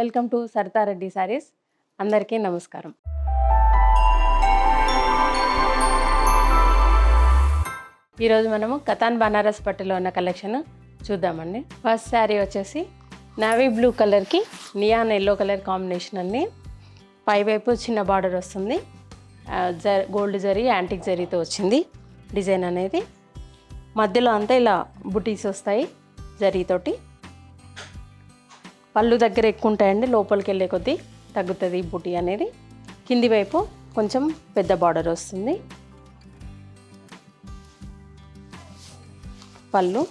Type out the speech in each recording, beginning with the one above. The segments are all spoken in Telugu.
Welcome to Saritha Reddy saris. అందరికీ నమస్కారం. ఈరోజు మనము కథాన్ బనారస్ పట్టులో ఉన్న కలెక్షన్ చూద్దామండి. ఫస్ట్ శారీ వచ్చేసి నావీ బ్లూ కలర్కి నియాన్ ఎల్లో కలర్ కాంబినేషన్ అండి. పైవైపు చిన్న బార్డర్ వస్తుంది. జ గోల్డ్ జరీ యాంటిక్ జరీతో వచ్చింది డిజైన్ అనేది. మధ్యలో అంతా ఇలా బుటీస్ వస్తాయి జరీతోటి. పళ్ళు దగ్గర ఎక్కువ ఉంటాయండి లోపలికి వెళ్ళే కొద్దీ తగ్గుతుంది ఈ బుటీ అనేది. కింది వైపు కొంచెం పెద్ద బార్డర్ వస్తుంది. పళ్ళు.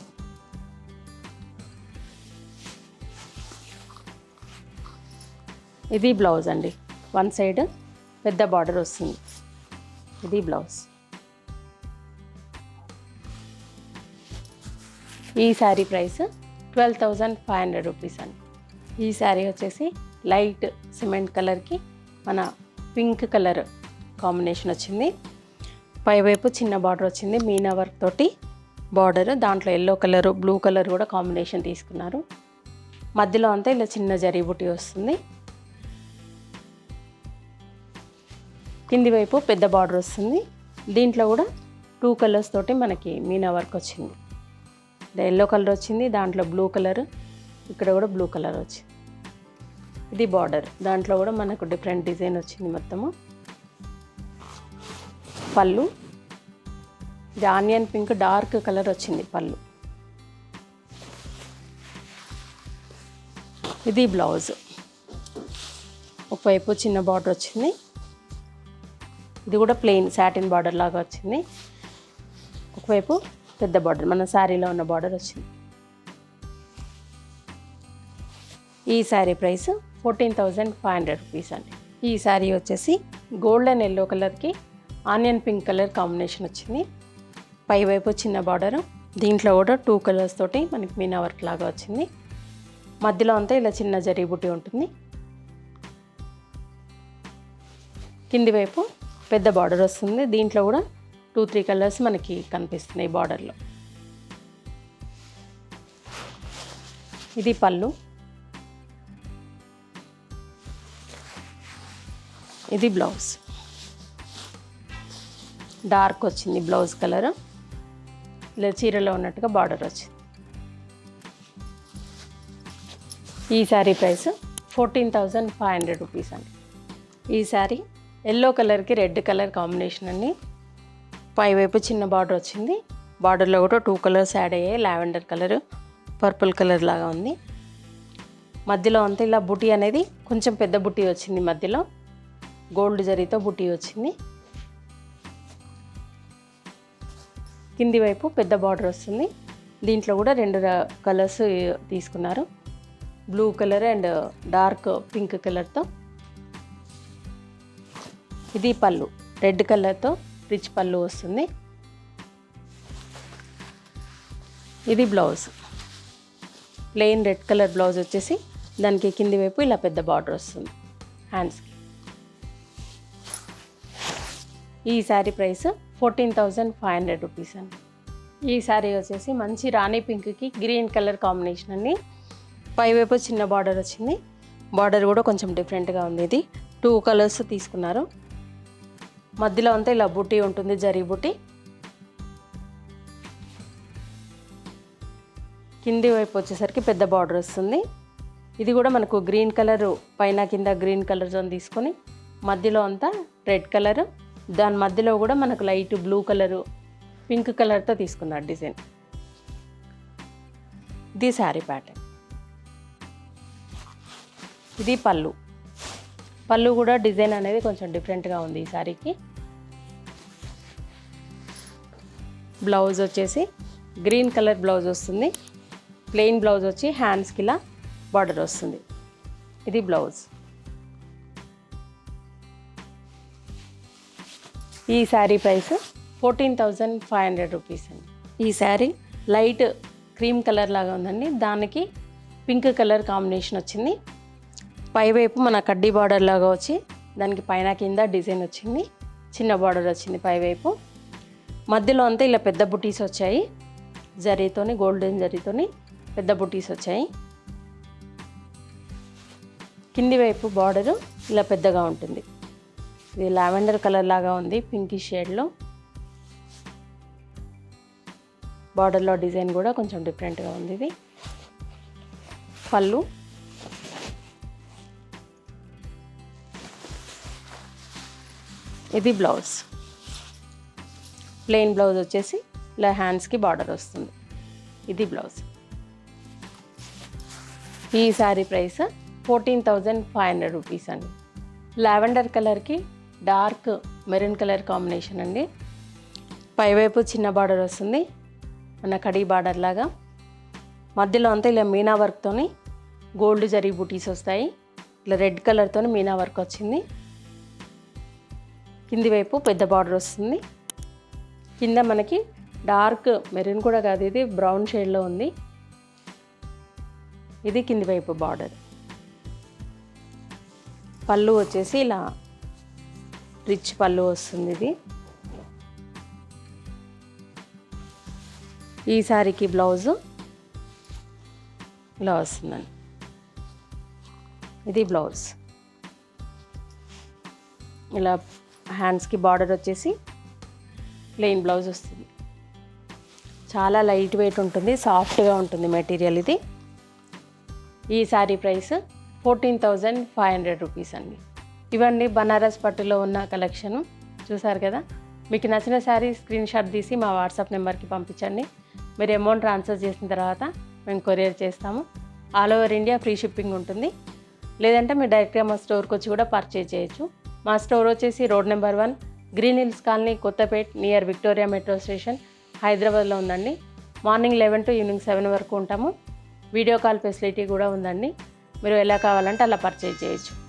ఇది బ్లౌజ్ అండి. వన్ సైడ్ పెద్ద బార్డర్ వస్తుంది. ఇది బ్లౌజ్. ఈ sari price twelve thousand five hundred rupees అండి. ఈ శారీ వచ్చేసి లైట్ సిమెంట్ కలర్కి మన పింక్ కలర్ కాంబినేషన్ వచ్చింది. పైవైపు చిన్న బార్డర్ వచ్చింది. మీనా వర్క్ తోటి బార్డర్. దాంట్లో ఎల్లో కలర్ బ్లూ కలర్ కూడా కాంబినేషన్ తీసుకున్నారు. మధ్యలో అంతా ఇలా చిన్న జరీ బుట్టి వస్తుంది. కింది వైపు పెద్ద బార్డర్ వస్తుంది. దీంట్లో కూడా టూ కలర్స్ తోటి మనకి మీనా వర్క్ వచ్చింది. ఎల్లో కలర్ వచ్చింది. దాంట్లో బ్లూ కలర్ ఇక్కడ కూడా బ్లూ కలర్ వచ్చింది ఇది బార్డర్ దాంట్లో కూడా మనకు డిఫరెంట్ డిజైన్ వచ్చింది మొత్తము. పళ్ళు. ఇది ఆనియన్ పింక్ డార్క్ కలర్ వచ్చింది పళ్ళు. ఇది బ్లౌజ్ ఒకవైపు చిన్న బార్డర్ వచ్చింది. ఇది కూడా ప్లెయిన్ సాటిన్ బార్డర్ లాగా వచ్చింది. ఒకవైపు పెద్ద బార్డర్ మన శారీలో ఉన్న బార్డర్ వచ్చింది. ఈ sari price fourteen thousand five hundred rupees అండి. ఈ శారీ వచ్చేసి గోల్డెన్ ఎల్లో కలర్కి ఆనియన్ పింక్ కలర్ కాంబినేషన్ వచ్చింది. పైవైపు చిన్న బార్డర్ దీంట్లో కూడా టూ కలర్స్ తోటి మనకి మీనా వర్క్ లాగా వచ్చింది. మధ్యలో అంతా ఇలా చిన్న జరీ బుట్టి ఉంటుంది. కింది వైపు పెద్ద బార్డర్ వస్తుంది. దీంట్లో కూడా టూ త్రీ కలర్స్ మనకి కనిపిస్తున్నాయి బార్డర్లో. ఇది పళ్ళు. ఇది బ్లౌజ్. డార్క్ వచ్చింది బ్లౌజ్ కలర్. ఇలా చీరలో ఉన్నట్టుగా బార్డర్ వచ్చింది. ఈ sari price fourteen thousand five hundred rupees అండి. ఈ శారీ ఎల్లో కలర్కి రెడ్ కలర్ కాంబినేషన్ అండి. పైవైపు చిన్న బార్డర్ వచ్చింది. బార్డర్లో కూడా టూ కలర్స్ యాడ్ అయ్యాయి. లావెండర్ కలర్ పర్పుల్ కలర్ లాగా ఉంది. మధ్యలో అంతా ఇలా బుటీ అనేది కొంచెం పెద్ద బుటీ వచ్చింది మధ్యలో. గోల్డ్ జరీతో బుటీ వచ్చింది. కింది వైపు పెద్ద బార్డర్ వస్తుంది. దీంట్లో కూడా రెండు కలర్స్ తీసుకున్నారు. Blue colour and dark pink కలర్తో. ఇది పళ్ళు. రెడ్ కలర్తో రిచ్ పళ్ళు వస్తుంది. ఇది blouse. Plain red colour blouse వచ్చేసి దానికి కింది వైపు ఇలా పెద్ద బార్డర్ వస్తుంది. హ్యాండ్స్కి. ఈ sari price fourteen thousand five hundred rupees అండి. ఈ శారీ వచ్చేసి మంచి రాణి పింక్కి గ్రీన్ కలర్ కాంబినేషన్ అండి. పైవైపు చిన్న బార్డర్ వచ్చింది. బార్డర్ కూడా కొంచెం డిఫరెంట్గా ఉంది ఇది. టూ కలర్స్ తీసుకున్నారు. మధ్యలో అంతా ఇలా బుట్టి ఉంటుంది జరీ బుట్టి కింది వైపు వచ్చేసరికి పెద్ద బార్డర్ వస్తుంది. ఇది కూడా మనకు గ్రీన్ కలరు పైన కింద గ్రీన్ కలర్ జోన్ తీసుకొని మధ్యలో అంతా రెడ్ కలర్. దాని మధ్యలో కూడా మనకు లైట్ బ్లూ కలరు పింక్ కలర్తో తీసుకున్నారు డిజైన్. ఇది శారీ ప్యాటర్న్. ఇది పళ్ళు. పళ్ళు కూడా డిజైన్ అనేది కొంచెం డిఫరెంట్గా ఉంది ఈ శారీకి. బ్లౌజ్ వచ్చేసి గ్రీన్ కలర్ బ్లౌజ్ వస్తుంది. ప్లెయిన్ బ్లౌజ్ వచ్చి హ్యాండ్స్కి ఇలా బార్డర్ వస్తుంది. ఇది బ్లౌజ్. ఈ sari price fourteen thousand five hundred rupees అండి. ఈ శారీ లైట్ క్రీమ్ కలర్ లాగా ఉందండి. దానికి పింక్ కలర్ కాంబినేషన్ వచ్చింది. పైవైపు మన కడ్డీ బార్డర్ లాగా వచ్చి దానికి పైన కింద డిజైన్ వచ్చింది. చిన్న బార్డర్ వచ్చింది పైవైపు. మధ్యలో అంతా ఇలా పెద్ద బుటీస్ వచ్చాయి. జరీతోని గోల్డెన్ జరీతోని పెద్ద బుటీస్ వచ్చాయి. కింది వైపు బార్డరు ఇలా పెద్దగా ఉంటుంది. ఇది లావెండర్ కలర్ లాగా ఉంది పింకి షేడ్లో బార్డర్లో డిజైన్ కూడా కొంచెం డిఫరెంట్గా ఉంది ఇది. పళ్ళు. ఇది బ్లౌజ్ ప్లెయిన్ బ్లౌజ్ వచ్చేసి ఇలా హ్యాండ్స్కి బార్డర్ వస్తుంది. ఇది బ్లౌజ్ ఈ sari price fourteen thousand five hundred rupees అండి. లావెండర్ కలర్కి డార్క్ మెరూన్ కలర్ కాంబినేషన్ అండి. పైవైపు చిన్న బార్డర్ వస్తుంది. మన కడీ బార్డర్ లాగా. మధ్యలో అంతా ఇలా మీనా వర్క్తోని గోల్డ్ జరీ బుటీస్ వస్తాయి. ఇట్లా రెడ్ కలర్తో మీనా వర్క్ వచ్చింది. కింది వైపు పెద్ద బార్డర్ వస్తుంది. కింద మనకి డార్క్ మెరూన్ కూడా కాదు ఇది బ్రౌన్ షేడ్లో ఉంది. ఇది కింది వైపు బార్డర్. పళ్ళు వచ్చేసి ఇలా రిచ్ పళ్ళు వస్తుంది ఇది. ఈ శారీకి బ్లౌజు ఇలా వస్తుందండి. ఇది బ్లౌజ్. ఇలా హ్యాండ్స్కి బార్డర్ వచ్చేసి ప్లెయిన్ బ్లౌజ్ వస్తుంది. చాలా లైట్ వెయిట్ ఉంటుంది సాఫ్ట్గా ఉంటుంది మెటీరియల్ ఇది. ఈ sari price fourteen thousand five hundred rupees అండి. ఇవన్నీ బనారస్ పట్టులో ఉన్న కలెక్షను. చూసారు కదా? మీకు నచ్చిన శారీ స్క్రీన్ షాట్ తీసి మా వాట్సాప్ నెంబర్కి పంపించండి. మీరు అమౌంట్ ట్రాన్స్ఫర్ చేసిన తర్వాత మేము కొరియర్ చేస్తాము. All over India free shipping ఉంటుంది. లేదంటే మీరు డైరెక్ట్గా మా స్టోర్కి వచ్చి కూడా పర్చేజ్ చేయొచ్చు. మా స్టోర్ వచ్చేసి road number one Green Hills Colony Kothapet near Victoria metro station హైదరాబాద్లో ఉందండి. Morning eleven to evening seven వరకు ఉంటాము. వీడియో కాల్ ఫెసిలిటీ కూడా ఉందండి. మీరు ఎలా కావాలంటే అలా పర్చేజ్ చేయొచ్చు.